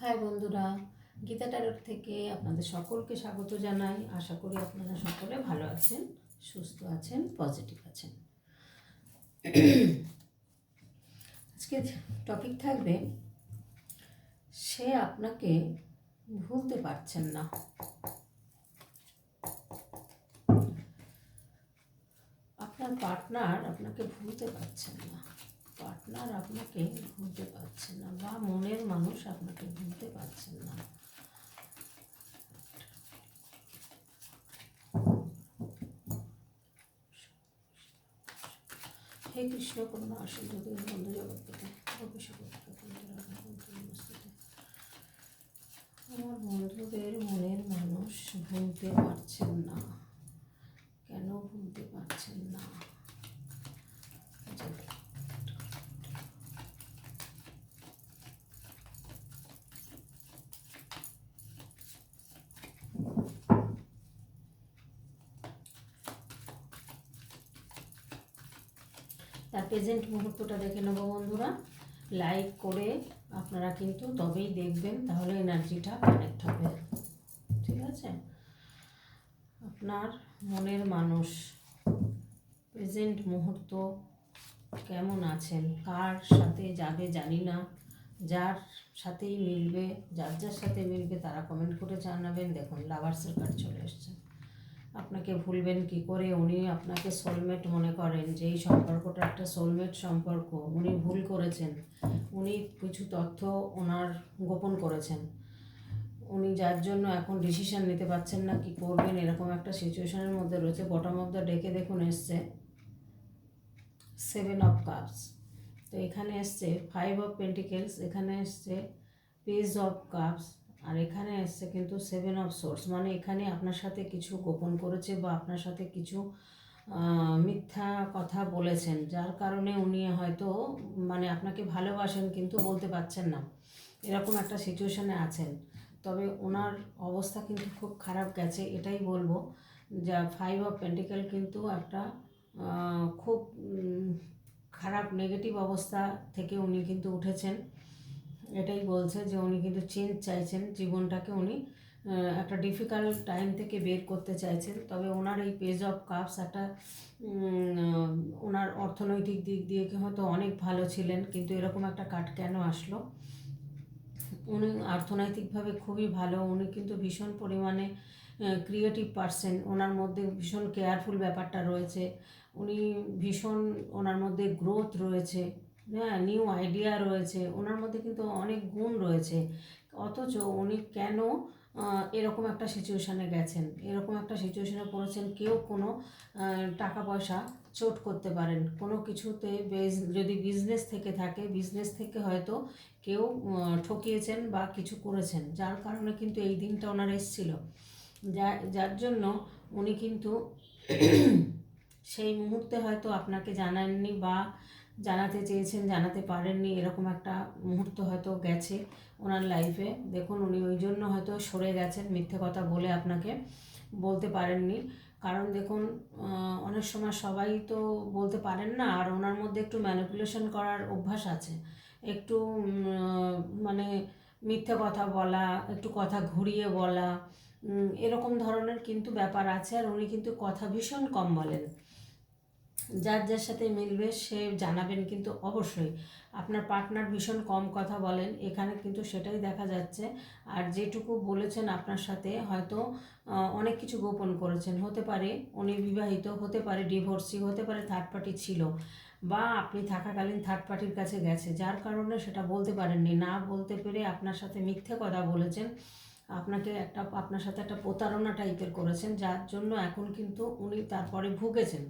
High বন্ধুরা, Gita tarot থেকে আপনাদের সকলকে স্বাগত জানাই। আশা করি আপনারা সকলে ভালো আছেন, সুস্থ আছেন পজিটিভ আছেন। আজকে টপিক থাকবে, সে আপনাকে ভুলতে পারছেন না। আপনার পার্টনার আপনাকে ভুলতে পারছেন না। পার্টনার আপনাকে ভুলতে পারছেন না বা মনের মানুষ আপনাকে ভুলতে পারছেন না হে কৃষ্ণ করুণা আসুন যদি আমার বন্ধুদের মনের মানুষ ভুলতে পারছেন না কেন ভুলতে পারছেন না তার প্রেজেন্ট মুহূর্তটা দেখে নেব বন্ধুরা। লাইক করে আপনারা কিন্তু তবেই দেখবেন, তাহলে এনার্জিটা কানেক্ট হবে। ঠিক আছে? আপনার মনের মানুষ প্রেজেন্ট মুহূর্ত কেমন আছেন? কার সাথে যাবে জানি না। যার সাথেই মিলবে, যার যার সাথে মিলবে তারা কমেন্ট করে জানাবেন। দেখুন লাভার্সের কার্ড চলে এসছে। আপনাকে ভুলবেন কি করে? উনি আপনাকে সোলমেট মনে করেন যে এই সম্পর্কটা একটা সোলমেট সম্পর্ক, উনি ভুল করেছেন। উনি কিছু তথ্য ওনার গোপন করেছেন। উনি যার জন্য এখন ডিসিশন নিতে পারছেন না, কি করবেন? এরকম একটা সিচুয়েশনের মধ্যে রয়েছে বটম অফ দ্য ডেকে দেখুন এসছে সেভেন অফ কাপস তো এখানে এসছে ফাইভ অফ পেন্টিকেলস এখানে এসছে পেজ অফ কাপস আর এখানে এসছে কিন্তু সেভেন অফ সোর্স মানে এখানে আপনার সাথে কিছু গোপন করেছে বা আপনার সাথে কিছু মিথ্যা কথা বলেছেন, যার কারণে উনি হয়তো মানে আপনাকে ভালোবাসেন কিন্তু বলতে পারছেন না। এরকম একটা সিচুয়েশানে আছেন। তবে ওনার অবস্থা কিন্তু খুব খারাপ গেছে, এটাই বলব যা ফাইভ অফ পেন্টিক্যাল কিন্তু একটা খুব খারাপ নেগেটিভ অবস্থা থেকে উনি কিন্তু উঠেছেন। এটাই বলছে যে উনি কিন্তু চেঞ্জ চাইছেন জীবনটাকে উনি একটা ডিফিকাল্ট টাইম থেকে বের করতে চাইছেন। তবে ওনার এই পেজ অফ কাপস একটা ওনার অর্থনৈতিক দিক দিয়ে হয়তো অনেক ভালো ছিলেন, কিন্তু এরকম একটা কাট কেন আসলো? উনি অর্থনৈতিকভাবে খুবই ভালো, উনি কিন্তু ভীষণ পরিমাণে ক্রিয়েটিভ পারসন ওনার মধ্যে ভীষণ কেয়ারফুল ব্যাপারটা রয়েছে। উনি ভীষণ ওনার মধ্যে গ্রোথ রয়েছে। হ্যাঁ নিউ আইডিয়া রয়েছে। ওনার মধ্যে কিন্তু অনেক গুণ রয়েছে। অথচ উনি কেন এরকম একটা সিচুয়েশানে গেছেন? এরকম একটা সিচুয়েশানে পড়েছেন, কেউ কোনো টাকা পয়সা চোট করতে পারেন। কোনো কিছুতে যদি বিজনেস থেকে থাকে বিজনেস থেকে হয়তো কেউ ঠকিয়েছেন বা কিছু করেছেন। যার কারণে কিন্তু এই দিনটা ওনার এসেছিল। যা, যার জন্য উনি কিন্তু সেই মুহূর্তে হয়তো আপনাকে জানাননি বা জানাতে চেয়েছেন, জানাতে পারেননি, এরকম একটা মুহূর্ত হয়তো গেছে ওনার লাইফে দেখুন, উনি ওই জন্য হয়তো সরে গেছেন মিথ্যে কথা বলে আপনাকে বলতে পারেননি। কারণ দেখুন অনেক সময় সবাই তো বলতে পারেন না, আর ওনার মধ্যে একটু ম্যানিপুলেশন করার অভ্যাস আছে। একটু মানে মিথ্যে কথা বলা, একটু কথা ঘুরিয়ে বলা এরকম ধরনের কিন্তু ব্যাপার আছে। আর উনি কিন্তু কথা ভীষণ কম বলেন। যার যার সাথে মিলবে সে জানাবেন কিন্তু অবশ্যই। আপনার পার্টনার ভীষণ কম কথা বলেন, এখানে কিন্তু সেটাই দেখা যাচ্ছে। আর যেটুকু বলেছেন আপনার সাথে, হয়তো অনেক কিছু গোপন করেছেন। হতে পারে উনি বিবাহিত, হতে পারে ডিভোর্সি হতে পারে থার্ড পার্টি ছিল বা আপনি থাকাকালীন থার্ড পার্টির কাছে গেছে। যার কারণে সেটা বলতে পারেননি। না বলতে পেরে আপনার সাথে মিথ্যে কথা বলেছেন। আপনাকে একটা, আপনার সাথে একটা প্রতারণা টাইপের করেছেন। যার জন্য এখন কিন্তু উনি তারপরে ভুগেছেন।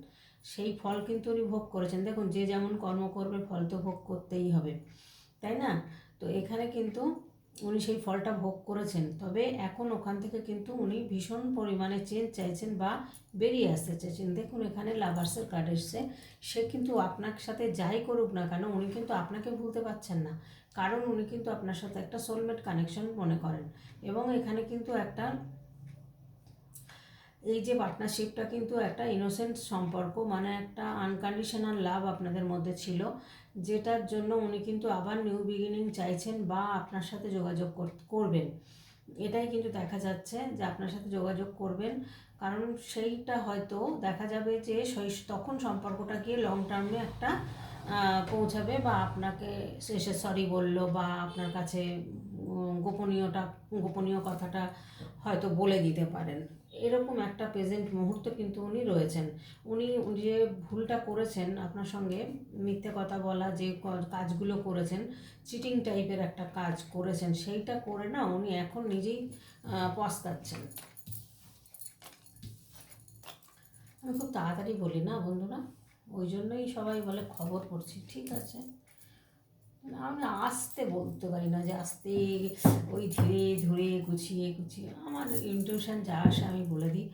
সেই ফল কিন্তু উনি ভোগ করেছেন। দেখুন, যে যেমন কর্ম করবে, ফল তো ভোগ করতেই হবে, তাই না? তো এখানে কিন্তু উনি সেই ফলটা ভোগ করেছেন। তবে এখন ওখান থেকে কিন্তু উনি ভীষণ পরিমাণে চেঞ্জ চাইছেন বা বেরিয়ে আসতে চাইছেন। দেখুন, এখানে লাভার্সের কার্ড এসছে। সে কিন্তু আপনার সাথে যাই করুক না কেন, উনি কিন্তু আপনাকে ভুলতে পারছেন না। কারণ উনি কিন্তু আপনার সাথে একটা সোলমেট কানেকশন মনে করেন। এবং এখানে কিন্তু একটা এই যে পার্টনারশিপটা কিন্তু একটা ইনোসেন্ট সম্পর্ক মানে একটা আনকন্ডিশনাল লাভ আপনাদের মধ্যে ছিল, যেটার জন্য উনি কিন্তু আবার নিউ বিগিনিং চাইছেন বা আপনার সাথে যোগাযোগ করবেন। এটাই কিন্তু দেখা যাচ্ছে যে আপনার সাথে যোগাযোগ করবেন, কারণ সেইটা হয়তো দেখা যাবে যে সেই তখন সম্পর্কটা গিয়ে লং টার্মে একটা পৌঁছাবে বা আপনাকে শেষে সরি বলল বা আপনার কাছে গোপনীয়টা, গোপনীয় কথাটা হয়তো বলে দিতে পারেন। এরকম একটা প্রেজেন্ট মুহূর্ত কিন্তু উনি রয়েছেন। উনি যে ভুলটা করেছেন আপনার সঙ্গে মিথ্যে কথা বলা, যে কাজগুলো করেছেন চিটিং টাইপের একটা কাজ করেছেন, সেইটা করে না উনি এখন নিজেই পস্তাচ্ছেন। আমি খুব তাড়াতাড়ি বলি না বন্ধুরা? ওই জন্যই সবাই বলে খবর পড়ছি, ঠিক আছে? আমি আস্তে বলতে পারি না যে আস্তে ওই ধীরে ধরে গুছিয়ে গুছিয়ে আমার ইনটিউশন যা আসে আমি বলে দিই।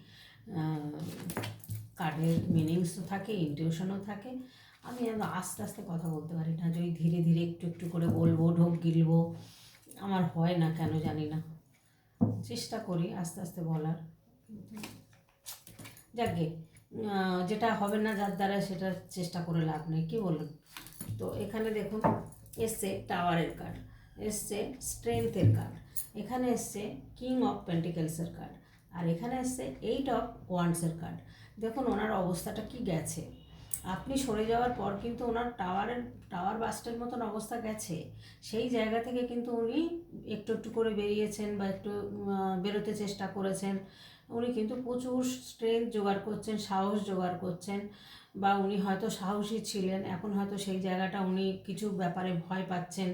কার্ডের মিনিংস তো থাকে ইনটিউশনও থাকে। আমি আস্তে আস্তে কথা বলতে পারি না যে ওই ধীরে ধীরে একটু একটু করে বলব, ঢোক গিলবো। আমার হয় না কেন জানি না। চেষ্টা করি আস্তে আস্তে বলার। যাকে যেটা হবে না যার দ্বারা সেটা চেষ্টা করে লাভ নেই। কী বলুন তো এখানে দেখুন এসছে টাওয়ারের কার্ড, এসছে স্ট্রেংথের কার্ড, এখানে এসছে কিং অফ পেন্টিকেলসের কার্ড, আর এখানে এসছে এইট অফ ওয়ান্সের কার্ড। দেখুন ওনার অবস্থাটা কি গেছে। আপনি সরে যাওয়ার পর কিন্তু ওনার টাওয়ারের, টাওয়ার বাস্টের মতন অবস্থা গেছে। সেই জায়গা থেকে কিন্তু উনি একটু একটু করে বেরিয়েছেন বা একটু বেরোতে চেষ্টা করেছেন। উনি কিন্তু প্রচুর স্ট্রেংথ জোগাড় করছেন, সাহস জোগাড় করছেন। বা উনি হয়তো সাহসী ছিলেন, এখন হয়তো সেই জায়গাটা উনি কিছু ব্যাপারে ভয় পাচ্ছেন,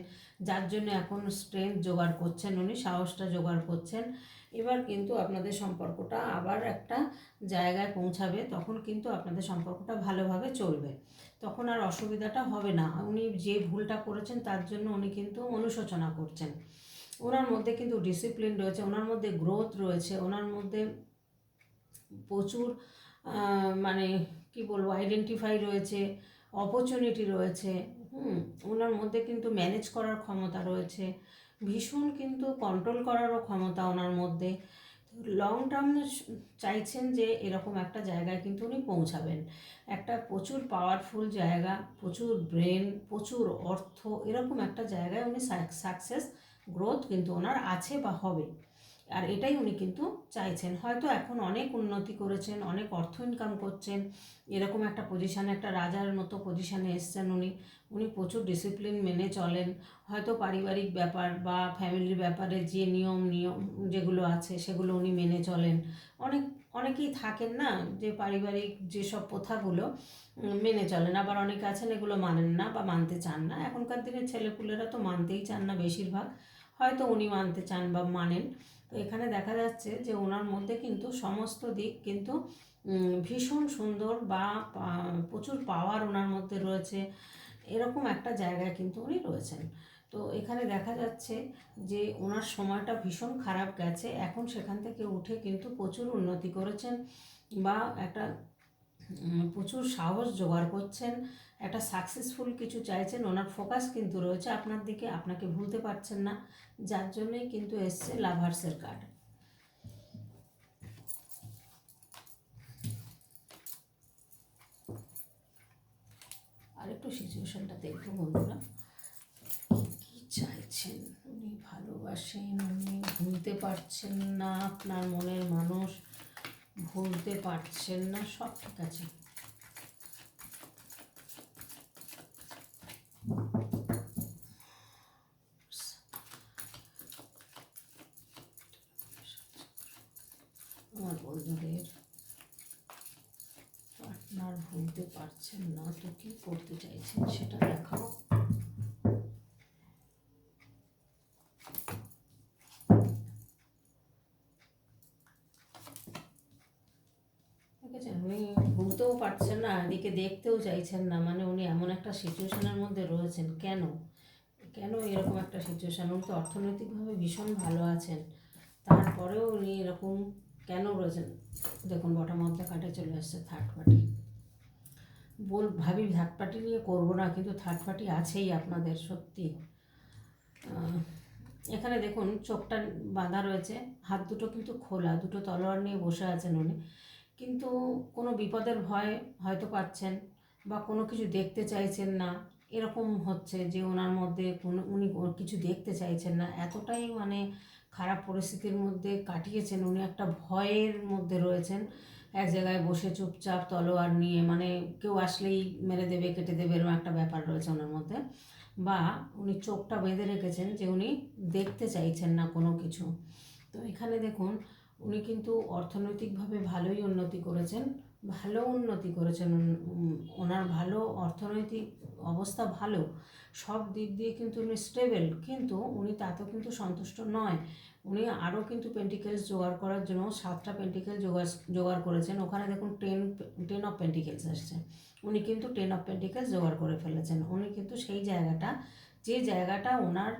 যার জন্য এখন স্ট্রেংথ জোগাড় করছেন উনি, সাহসটা জোগাড় করছেন। এবার কিন্তু আপনাদের সম্পর্কটা আবার একটা জায়গায় পৌঁছাবে, তখন কিন্তু আপনাদের সম্পর্কটা ভালোভাবে চলবে। তখন আর অসুবিধাটা হবে না। উনি যে ভুলটা করেছেন, তার জন্য উনি কিন্তু অনুশোচনা করছেন। ওনার মধ্যে কিন্তু ডিসিপ্লিন রয়েছে, ওনার মধ্যে গ্রোথ রয়েছে, ওনার মধ্যে প্রচুর মানে কি বলব আইডেন্টিফাই রয়েছে অপরচুনিটি রয়েছে, হুম, ওনার মধ্যে কিন্তু ম্যানেজ করার ক্ষমতা রয়েছে, ভীষণ কিন্তু কন্ট্রোল করারও ক্ষমতা ওনার মধ্যে লং টার্ম চাইছেন যে এরকম একটা জায়গায় কিন্তু উনি পৌঁছাবেন, একটা প্রচুর পাওয়ারফুল জায়গা, প্রচুর ব্রেন প্রচুর অর্থ, এরকম একটা জায়গায় উনি সাকসেস গ্রোথ কিন্তু ওনার আছে বা হবে। আর এটাই উনি কিন্তু চাইছেন। হয়তো এখন অনেক উন্নতি করেছেন, অনেক অর্থ ইনকাম করছেন, এরকম একটা পজিশানে একটা রাজার মতো পজিশানে এসছেন উনি। উনি প্রচুর ডিসিপ্লিন মেনে চলেন। হয়তো পারিবারিক ব্যাপার বা ফ্যামিলির ব্যাপারে যে নিয়ম নিয়ম যেগুলো আছে, সেগুলো উনি মেনে চলেন। অনেক, অনেকেই থাকেন না যে পারিবারিক যেসব প্রথাগুলো মেনে চলেন। আবার অনেকে আছেন এগুলো মানেন না বা মানতে চান না। এখনকার দিনের ছেলেপুলেরা তো মানতেই চান না বেশিরভাগ। হয়তো উনি মানতে চান বা মানেন। তো এখানে দেখা যাচ্ছে যে ওনার মধ্যে কিন্তু সমস্ত দিক কিন্তু ভীষণ সুন্দর বা প্রচুর পাওয়ার ওনার মধ্যে রয়েছে। এরকম একটা জায়গায় কিন্তু উনি রয়েছেন। তো এখানে দেখা যাচ্ছে যে ওনার সময়টা ভীষণ খারাপ গেছে। এখন সেখান থেকে উঠে কিন্তু প্রচুর উন্নতি করেছেন বা একটা প্রচুর সাহস জোগাড় করছেন, একটা সাকসেসফুল কিছু চাইছেন, ওনার ফোকাস কিন্তু রয়েছে আপনার দিকে, আপনাকে ভুলতে পারছেন না, যার জন্যই কিন্তু এসছে লাভার্সের কার্ড আরেকটু সিচুয়েশনটা দেখব বন্ধুরা, কি চাইছেন? উনি ভালোবাসেন, উনি ভুলতে পারছেন না, আপনার মনের মানুষ ভুলতে পারছেন না, সব ঠিক আছে। আমার বন্ধুদের পার্টনার ভুলতে পারছেন না, তো কি করতে চাইছেন সেটা দেখাও। এদিকে দেখতেও চাইছেন না। মানে উনি এমন একটা সিচুয়েশনের মধ্যে রয়েছেন। কেন? কেন এরকম একটা সিচুয়েশন? উনি তো অর্থনৈতিকভাবে ভীষণ ভালো আছেন। তারপরেও উনি এরকম কেন রয়েছেন? দেখুন বটম অফ দ্য কার্ডে চলে আসছে থার্ড পার্টি বল, ভাবি থার্ড পার্টি নিয়ে করব না, কিন্তু থার্ড পার্টি আছেই আপনাদের, সত্যি। এখানে দেখুন, চোখটা বাঁধা রয়েছে। হাত দুটো কিন্তু খোলা, দুটো তলোয়ার নিয়ে বসে আছেন উনি। কিন্তু কোনো বিপদের ভয় হয়তো পাচ্ছেন বা কোনো কিছু দেখতে চাইছেন না, এরকম হচ্ছে যে ওনার মধ্যে কোনো, উনি কিছু দেখতে চাইছেন না। এতটাই মানে খারাপ পরিস্থিতির মধ্যে কাটিয়েছেন। উনি একটা ভয়ের মধ্যে রয়েছেন। এক জায়গায় বসে চুপচাপ তলোয়ার নিয়ে মানে কেউ আসলেই মেরে দেবে, কেটে দেবে, এরকম একটা ব্যাপার রয়েছে ওনার মধ্যে। বা উনি চোখটা বেঁধে রেখেছেন যে উনি দেখতে চাইছেন না কোনো কিছু। তো এখানে দেখুন উনি কিন্তু অর্থনৈতিকভাবে ভালোই উন্নতি করেছেন, ভালো উন্নতি করেছেন ওনার ভালো অর্থনৈতিক অবস্থা ভালো, সব দিক দিয়ে কিন্তু উনি স্টেবল কিন্তু উনি তাতেও কিন্তু সন্তুষ্ট নয়। উনি আরও কিন্তু পেন্টিকেলস জোগাড় করার জন্য সাতটা পেন্টিকেল জোগাড় জোগাড় করেছেন। ওখানে দেখুন টেন টেন অফ পেন্টিকেলস আসছে। উনি কিন্তু টেন অফ পেন্টিকেলস জোগাড় করে ফেলেছেন। উনি কিন্তু সেই জায়গাটা, যে জায়গাটা ওনার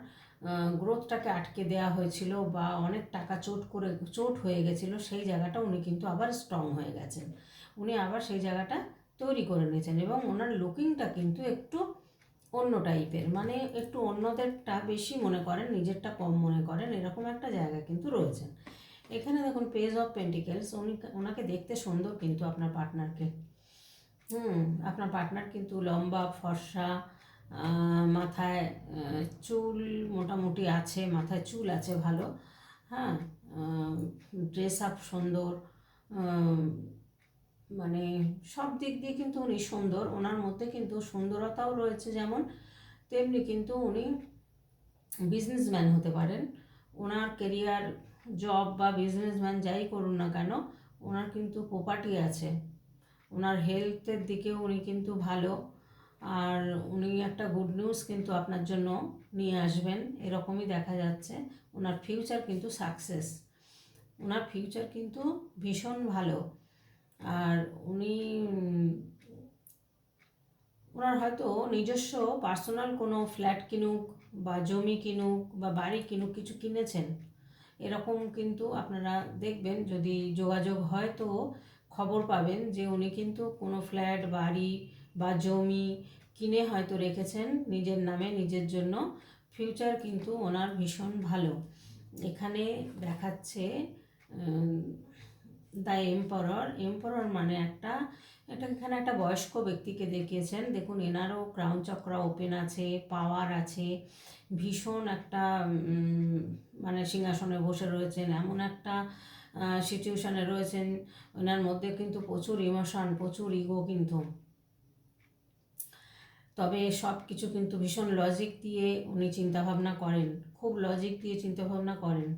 গ্রোথটাকে আটকে দেওয়া হয়েছিল বা অনেক টাকা চোট করে, চোট হয়ে গেছিল, সেই জায়গাটা উনি কিন্তু আবার স্ট্রং হয়ে গেছেন। উনি আবার সেই জায়গাটা তৈরি করে নিয়েছেন এবং ওনার লুকিংটা কিন্তু একটু অন্য টাইপের মানে একটু অন্যদেরটা বেশি মনে করেন, নিজেরটা কম মনে করেন, এরকম একটা জায়গা কিন্তু রয়েছেন এখানে দেখুন পেজ অফ পেন্টিকেলস উনি ওনাকে দেখতে সুন্দর কিন্তু আপনার পার্টনারকে হুম, আপনার পার্টনার কিন্তু লম্বা, ফর্সা মাথায় চুল মোটামুটি আছে, মাথায় চুল আছে ভালো হ্যাঁ ড্রেস আপ সুন্দর মানে সব দিক দিয়ে কিন্তু উনি সুন্দর, ওনার মধ্যে কিন্তু সুন্দরতাও রয়েছে যেমন, তেমনি কিন্তু উনি বিজনেসম্যান হতে পারেন, ওনার কেরিয়ার জব বা বিজনেসম্যান যাই করুন না কেন, ওনার কিন্তু প্রপার্টি আছে, ওনার হেলথের দিকেও উনি কিন্তু ভালো আর উনি একটা গুড নিউজ কিন্তু আপনার জন্য নিয়ে আসবেন, এরকমই দেখা যাচ্ছে। ওনার ফিউচার কিন্তু সাকসেস ওনার ফিউচার কিন্তু ভীষণ ভালো। আর উনি ওনার হয়তো নিজস্ব পার্সোনাল কোনো ফ্ল্যাট কিনুক বা জমি কিনুক বা বাড়ি কিনুক, কিছু কিনেছেন। এরকম কিন্তু আপনারা দেখবেন, যদি যোগাযোগ হয় তো খবর পাবেন যে উনি কিন্তু কোনো ফ্ল্যাট বাড়ি বা জমি কিনে হয়তো রেখেছেন নিজের নামে, নিজের জন্য। ফিউচার কিন্তু ওনার ভীষণ ভালো। এখানে দেখাচ্ছে দ্য এম্পারর। এম্পারর মানে একটা, এটা এখানে একটা বয়স্ক ব্যক্তিকে দেখিয়েছেন। দেখুন, এনারও ক্রাউন চক্র ওপেন আছে, পাওয়ার আছে। ভীষণ একটা মানে সিংহাসনে বসে রয়েছেন। এমন একটা সিচুয়েশানে রয়েছেন। ওনার মধ্যে কিন্তু প্রচুর ইমোশন, প্রচুর ইগো কিন্তু। তবে সব কিছু কিন্তু ভীষণ লজিক দিয়ে উনি চিন্তাভাবনা করেন। খুব লজিক দিয়ে চিন্তাভাবনা করেন।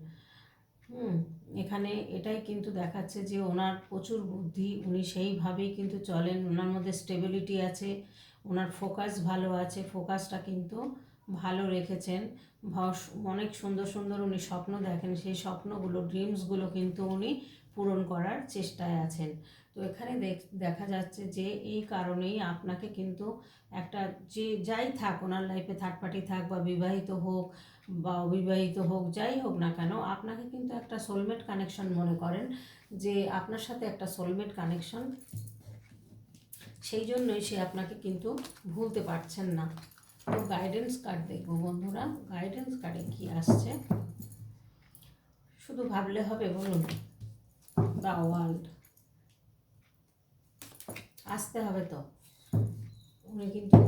হুম, এখানে এটাই কিন্তু দেখাচ্ছে যে ওনার প্রচুর বুদ্ধি, উনি সেইভাবেই কিন্তু চলেন। ওনার মধ্যে স্টেবিলিটি আছে, ওনার ফোকাস ভালো আছে ফোকাসটা কিন্তু ভালো রেখেছেন। অনেক সুন্দর সুন্দর উনি স্বপ্ন দেখেন, সেই স্বপ্নগুলো ড্রিমসগুলো কিন্তু উনি পূরণ করার চেষ্টায় আছেন। তো এখানে দেখ- যাচ্ছে যে এই কারণেই আপনাকে কিন্তু একটা যে যাই থাক ওনার লাইফে থার্ড পার্টি থাক বা বিবাহিত হোক বা অবিবাহিত হোক, যাই হোক না কেন, আপনাকে কিন্তু একটা সোলমেট কানেকশন মনে করেন যে আপনার সাথে একটা সোলমেট কানেকশন সেই জন্যই সে আপনাকে কিন্তু ভুলতে পারছেন না। তো গাইডেন্স কার্ড দেখব বন্ধুরা গাইডেন্স কার্ডে কি আসছে? শুধু ভাবলে হবে বলুন দ্য ওয়ার্ল্ড আসতে হবে তো। উনি কিন্তু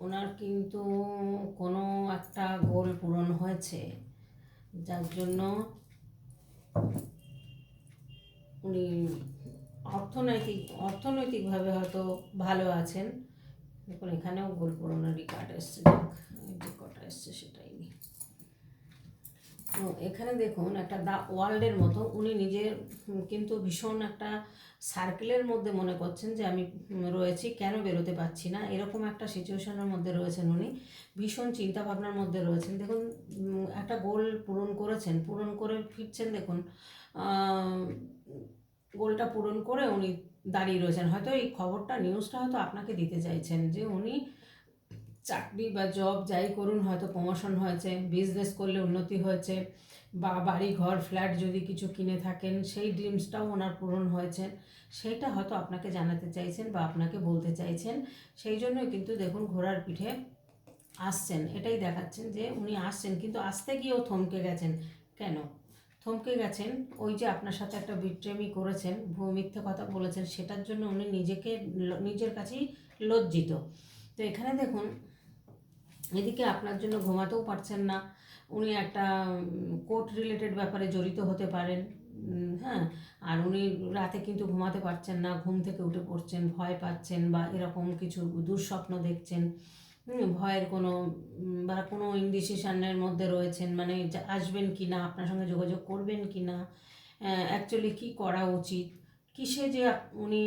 ওনার কিন্তু কোনো একটা গোল পূরণ হয়েছে। যার জন্য উনি অর্থনৈতিক, অর্থনৈতিকভাবে হয়তো ভালো আছেন। দেখুন, এখানেও গোল পূরণের কার্ড এসছে। যে কটা এসছে সেটাই। এখানে দেখুন একটা দা ওয়ার্ল্ডের মতো উনি নিজের কিন্তু ভীষণ একটা সার্কেলের মধ্যে মনে করছেন যে আমি রয়েছি, কেন বেরোতে পারছি না? এরকম একটা সিচুয়েশনের মধ্যে রয়েছেন উনি। ভীষণ চিন্তা ভাবনার মধ্যে রয়েছেন। দেখুন একটা গোল পূরণ করেছেন, পূরণ করে ফিরছেন দেখুন গোলটা পূরণ করে উনি দাঁড়িয়ে রয়েছেন। হয়তো এই খবরটা নিউজটা হয়তো আপনাকে দিতে চাইছেন যে উনি চাকরি বা জব যাই করুন, হয়তো প্রমোশন হয়েছে বিজনেস করলে উন্নতি হয়েছে বা বাড়ি, ঘর ফ্ল্যাট যদি কিছু কিনে থাকেন, সেই ড্রিমসটাও ওনার পূরণ হয়েছে। সেইটা হয়তো আপনাকে জানাতে চাইছেন বা আপনাকে বলতে চাইছেন। সেই জন্যই কিন্তু দেখুন ঘোড়ার পিঠে আসছেন। এটাই দেখাচ্ছেন যে উনি আসছেন, কিন্তু আসতে গিয়েও থমকে গেছেন। কেন? থমকে গেছেন, ওই যে আপনার সাথে একটা বিট্রেমি করেছেন মিথ্যে কথা বলেছেন, সেটার জন্য উনি নিজেকে নিজের কাছেই লজ্জিত। তো এখানে দেখুন এদিকে আপনার জন্য ঘুমাতেও পারছেন না। উনি একটা কোর্ট রিলেটেড ব্যাপারে জড়িত হতে পারেন। হ্যাঁ আর উনি রাতে কিন্তু ঘুমাতে পারছেন না, ঘুম থেকে উঠে পড়ছেন, ভয় পাচ্ছেন বা এরকম কিছু দুঃস্বপ্ন দেখছেন। ভয়ের কোনো বা কোনো ইনডিসিশনের মধ্যে রয়েছেন মানে আসবেন কি না, আপনার সঙ্গে যোগাযোগ করবেন কি না অ্যাকচুয়ালি কী করা উচিত? কিসে যে উনি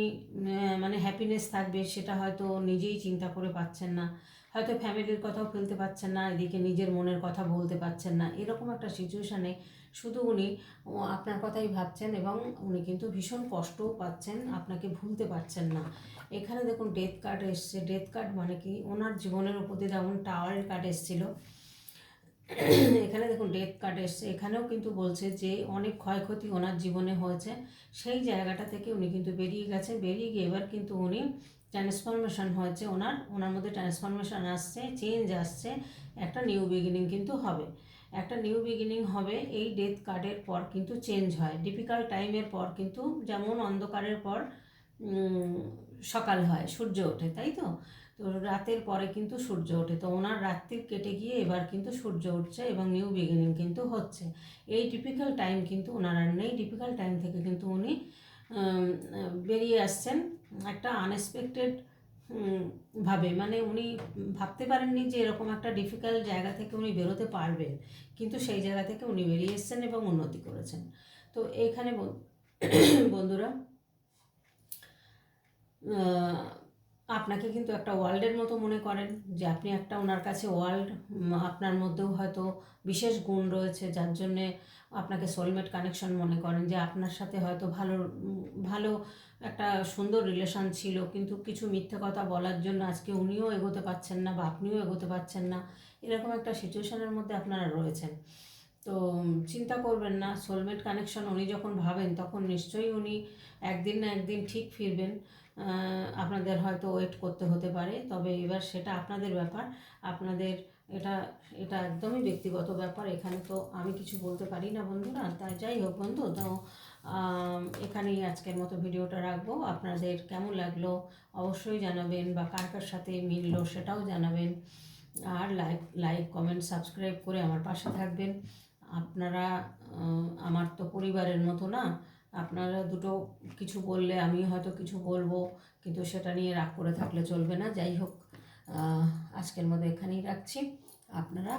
মানে হ্যাপিনেস থাকবে সেটা হয়তো নিজেই চিন্তা করে পাচ্ছেন না। হয়তো ফ্যামিলির কথাও ফেলতে পারছেন না, এদিকে নিজের মনের কথা বলতে পারছেন না, এরকম একটা সিচুয়েশানে শুধু উনি আপনার কথাই ভাবছেন এবং উনি কিন্তু ভীষণ কষ্টও পাচ্ছেন, আপনাকে ভুলতে পারছেন না। এখানে দেখুন ডেথ কার্ড এসছে ডেথ কার্ড মানে কি? ওনার জীবনের উপর দিয়ে যেমন টাওয়ারের কার্ড এসেছিল, এখানে দেখুন ডেথ কার্ড এসছে, এখানেও কিন্তু বলছে যে অনেক ক্ষয়ক্ষতি ওনার জীবনে হয়েছে, সেই জায়গাটা থেকে উনি কিন্তু বেরিয়ে গেছে, বেরিয়ে গিয়ে এবার কিন্তু উনি ট্রান্সফরমেশন হয়েছে ওনার ওনার মধ্যে ট্রান্সফরমেশন আসছে চেঞ্জ আসছে, একটা নিউ বিগিনিং কিন্তু হবে। একটা নিউ বিগিনিং হবে, এই ডেথ কার্ডের পর কিন্তু চেঞ্জ হয়। ডিফিকাল্ট টাইমের পর কিন্তু যেমন অন্ধকারের পর সকাল হয়, সূর্য ওঠে, তাই তো? তো রাতের পরে কিন্তু সূর্য ওঠে। তো ওনার রাত্রি কেটে গিয়ে এবার কিন্তু সূর্য উঠছে এবং নিউ বিগিনিং কিন্তু হচ্ছে। এই টিপিক্যাল টাইম কিন্তু ওনার আর নেই। টিপিক্যাল টাইম থেকে কিন্তু উনি বেরিয়ে আসছেন। একটা আনএক্সপেক্টেড ভাবে। মানে উনি ভাবতে পারেননি যে এরকম একটা ডিফিকাল্ট জায়গা থেকে উনি বেরোতে পারবেন। কিন্তু সেই জায়গা থেকে উনি বেরিয়ে এসছেন এবং উন্নতি করেছেন। তো এখানে বন- বন্ধুরা আপনাকে কিন্তু একটা ওয়ার্ল্ডের মতো মনে করেন যে আপনি একটা ওনার কাছে ওয়ার্ল্ড আপনার মধ্যেও হয়তো বিশেষ গুণ রয়েছে, যার জন্যে আপনাকে সোলমেট কানেকশন মনে করেন যে আপনার সাথে হয়তো ভালো ভালো একটা সুন্দর রিলেশন ছিল, কিন্তু কিছু মিথ্যে কথা বলার জন্য আজকে উনিও এগোতে পারছেন না বা আপনিও এগোতে পারছেন না। এরকম একটা সিচুয়েশনের মধ্যে আপনারা রয়েছেন। তো চিন্তা করবেন না সোলমেট কানেকশন উনি যখন ভাবেন, তখন নিশ্চয়ই উনি একদিন না একদিন ঠিক ফিরবেন। আপনাদের হয়তো ওয়েট করতে হতে পারে। তবে এবার সেটা আপনাদের ব্যাপার। আপনাদের এটা এটা একদমই ব্যক্তিগত ব্যাপার। এখানে তো আমি কিছু বলতে পারি না বন্ধুরা। তাই যাই হোক বন্ধু, তো এখানেই আজকের মতো ভিডিওটা রাখব। আপনাদের কেমন লাগল অবশ্যই জানাবেন বা কার কার সাথে মিললো সেটাও জানাবেন। আর লাইক লাইক কমেন্ট সাবস্ক্রাইব করে আমার পাশে থাকবেন। আপনারা আমার তো পরিবারের মতো না। আপনারা দুটো কিছু বললে আমি হয়তো কিছু বলব, কিন্তু সেটা নিয়ে রাগ করে থাকলে চলবে না। যাই হোক আজকের মতো এখানেই রাখছি। আপনারা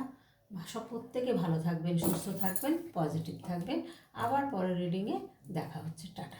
সব প্রত্যেকে ভালো থাকবেন, সুস্থ থাকবেন, পজিটিভ থাকবেন। আবার পরের রিডিংয়ে দেখা হচ্ছে। টাটা।